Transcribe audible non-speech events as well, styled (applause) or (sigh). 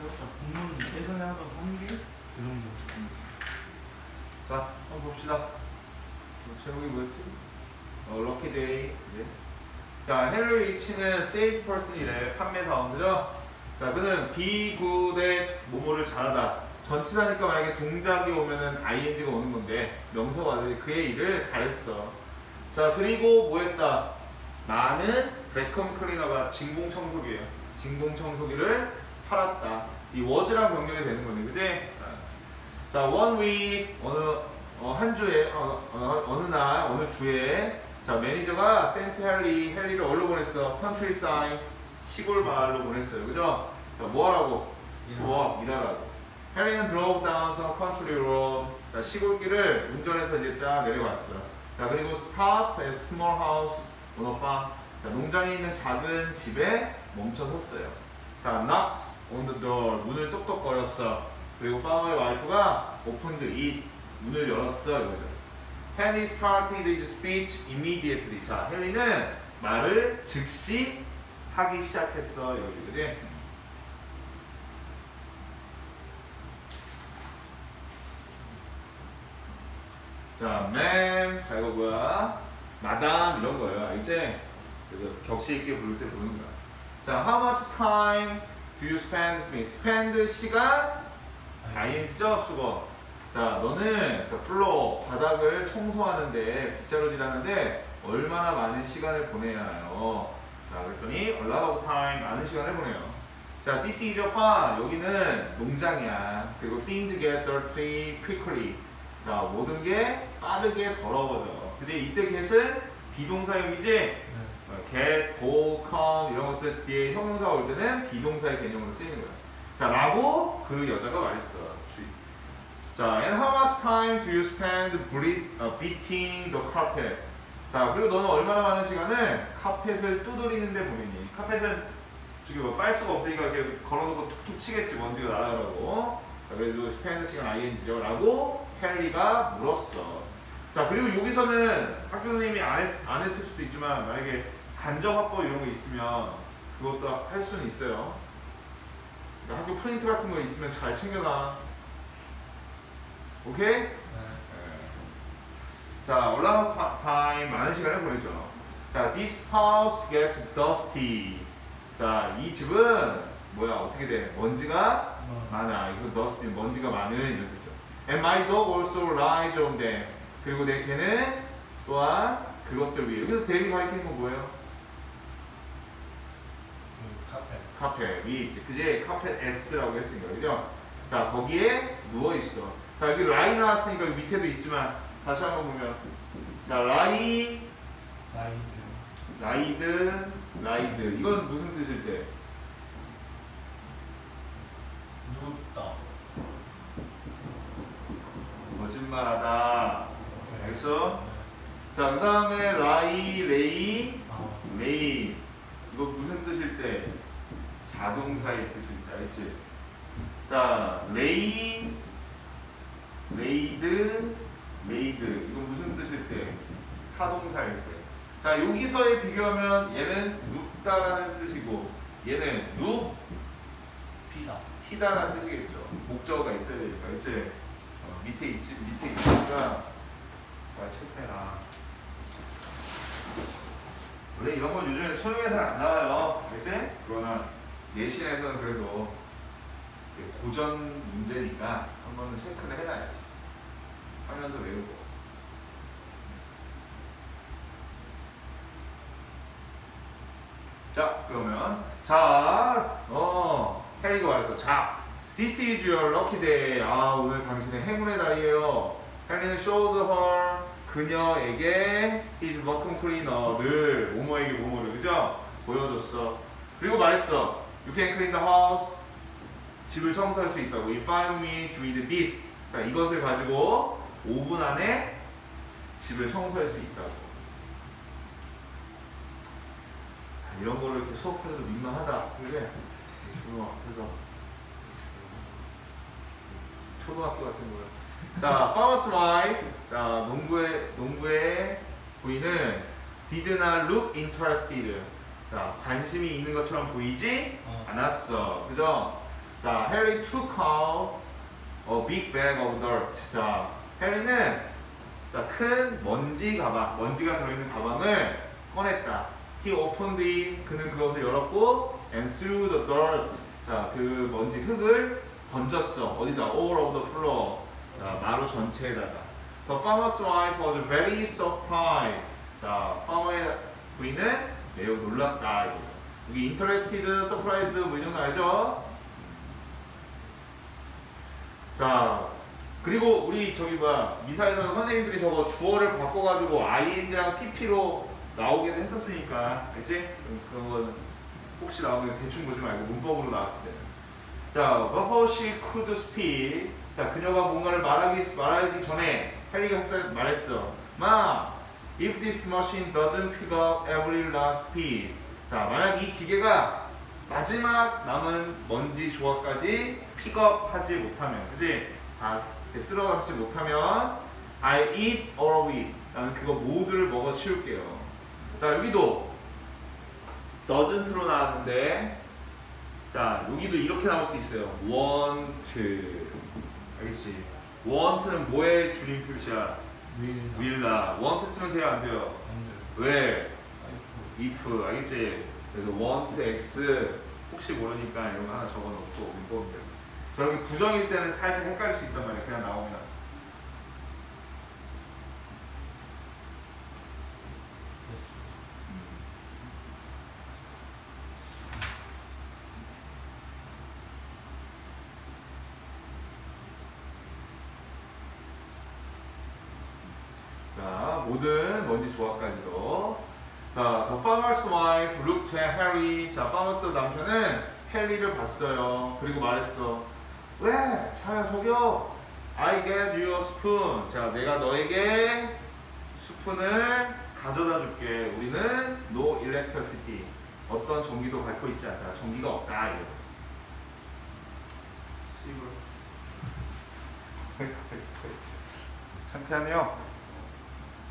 해봤자 공문 예전에 하던 한개 그 정도. 자, 한번 봅시다. 뭐 제목이 뭐였지? 어, 럭키 데이. 네. 자, 헨리 리치는 세일즈 퍼슨이래. 판매사원, 그죠? 자, 그는 비구대 모모를 잘하다. 전치사니까 만약에 동작이 오면은 ing가 오는 건데 명사가 와도 그의 일을 잘했어. 자, 그리고 뭐 했다? 나는 베컴 클리너가 진공 청소기예요. 진공 청소기를 팔았다. 이 was랑 병력이 되는 거네, 그지? 자, one week 어느 어, 한 주에 어, 어, 어느 날 어느 주에 자 매니저가 센트 헨리 헨리를 어디로 보냈어? 컨트리 사인 시골 마을로 보냈어요, 그죠? 자, 뭐하라고? 부업 일하라고. 헨리는 some country road. 자, 시골길을 운전해서 이제 쫙 내려갔어. 자, 그리고 small house on a farm. 자, 농장에 있는 작은 집에 멈춰 섰어요. 자, knocked on the door. 문을 똑똑거렸어. 그리고 farmer의 와이프가 opened it. 문을 열었어. 이거죠. Henry started his speech immediately. 자, 헨리는 말을 즉시 하기 시작했어. 이거지, 그지? 자, ma'am. 자, 이거 뭐야? 마담 이런 거예요. 알지? 그래서 격식 있게 부를 때 부르는 거야. 자, how much time do you spend me? spend 시간 ing죠 수거. 자, 너는 그 플로어 바닥을 청소하는데 빗자루질 하는데 얼마나 많은 시간을 보내야 해요? 자, 그랬더니 a lot of time 많은 시간을 보내요. 자, this is a farm. 여기는 농장이야. 그리고 things get dirty quickly. 자, 모든 게 빠르게 더러워져. 그지? 이때 get은 비동사용이지? 네. 어, get, go, come 이런 것들 뒤에 형용사 올 때는 비동사의 개념으로 쓰이는 거야. 자, 라고 그 여자가 말했어. 주의. 자, and how much time do you spend breath, 어, beating the carpet? 자, 그리고 너는 얼마나 많은 시간을 카펫을 두드리는 데 보내니? 카펫은 저기 뭐빨 수가 없으니까 이렇게 걸어놓고 툭툭 치겠지 먼지가 날아가라고. 자, 그래도 spend 시간 ing죠. 라고 헨리가 물었어. 자, 그리고 여기서는 학교 선생님이 안, 했, 안 했을 수도 있지만 만약에 간접 화법 이런 거 있으면 그것도 할 수는 있어요. 그러니까 학교 프린트 같은 거 있으면 잘 챙겨놔. 오케이? 네. 자, 올라가 파- 타임 많은 시간을 보내죠. 자, this house gets dusty. 자, 이 집은 뭐야 어떻게 돼? 먼지가 뭐, 많아. 이거 dusty 먼지가 많은 이런 뜻이죠. And my dog also lies on them. 그리고 내 개는 또한 그것들 위에. 여기서 대비 가리키는 건 뭐예요? 그 카페. 위에 있지. 그제 카페 S라고 했으니까 그죠? 자 거기에 누워 있어. 자 여기 라이 나왔으니까 여기 밑에도 있지만 다시 한번 보면 자 라이 라이드. 라이드 라이드 이건 무슨 뜻일 때? 눕다. 거짓말하다. 알겠어? 자 그 다음에 라이 레이 아, 레이 이거 무슨 뜻일 때? 자동사의 뜻일 때 알지? 자 레이 레이드 레이드 이거 무슨 뜻일 때? 타동사일 때. 자 여기서의 비교하면 얘는 눕다라는 뜻이고 얘는 눕 피다. 히다라는 뜻이겠죠. 목적어가 있어야 되니까 이제 어, 밑에 있지 밑에 있으니까 잘 체크해라. 원래 이런 건 요즘에 수능에서는 안 나와요. 알지? 그러나 내신에서는 그래도 고전 문제니까 한 번은 체크를 해놔야지. 하면서 외우고. 자, 그러면 자, 어, 해리가 말했어. 자, this is your lucky day. 아, 오늘 당신의 행운의 날이에요. 해리는 showed her 그녀에게 his vacuum cleaner를 모모에게 모모를 그죠? 보여줬어. 그리고 말했어. You can clean the house. 집을 청소할 수 있다고. In five minutes with this. 자, 이것을 가지고 5분 안에 집을 청소할 수 있다고. 아, 이런 거를 이렇게 수업해도 민망하다. 그래. 조용 앞에서 초등학교 같은 거요. 자, farmer's wife. 자, 농부의 농부의 부인은 did not look interested. 자, 관심이 있는 것처럼 보이지 어. 않았어. 그죠? 자, Harry took out a big bag of dirt. 자, 해리는 자, 큰 먼지 가방, 먼지가 들어있는 가방을 꺼냈다. He opened it. 그는 그것을 열었고, and threw the dirt. 자, 그 먼지 흙을 던졌어. 어디다? All over the floor. 자, 마루 전체에다가. The farmer's wife was very surprised. 자, farmer의 부인은 매우. 이거죠. 여기 interested, surprised 뭐이 정도 알죠? 자, 그리고 우리 저기 뭐야 미사에서는 선생님들이 저거 주어를 바꿔가지고 ing랑 pp로 나오게 했었으니까, 알지? 그런 건 혹시 나오면 대충 보지 말고 문법으로 나왔을 때는. 자, before she could speak. 자, 그녀가 뭔가를 말하기 말하기 전에 했어, 말했어. 마, if this machine doesn't pick up every last piece. 자, 만약 이 기계가 마지막 남은 먼지 조각까지 픽업하지 못하면, 그지? 다 쓸어 담지 못하면 I eat all of it. 나는 그거 모두를 먹어 치울게요. 자, 여기도 doesn't로 나왔는데 자, 여기도 이렇게 나올 수 있어요. want. 알겠지? want는 뭐의 줄임 표시야? 윌 will나. want 쓰면 돼요, 안 돼요? 안돼 왜? if. 알겠지? 그래서 want x 혹시 모르니까 이런 거 하나 적어 놓고 문법을. 저렇게 부정일 때는 살짝 헷갈릴 수 있단 말이야. 그냥 나오면. 자, 모든 먼지 조합까지도. 자, the farmer's wife looked at Harry. 자, farmer's 남편은 헨리를 봤어요. 그리고 말했어. 왜? 자, 저기요. I get you a spoon. 자, 내가 너에게 스푼을 가져다 줄게. 우리는 no electricity. 어떤 전기도 갖고 있지 않다. 전기가 없다. 이거. (laughs) 창피하네요.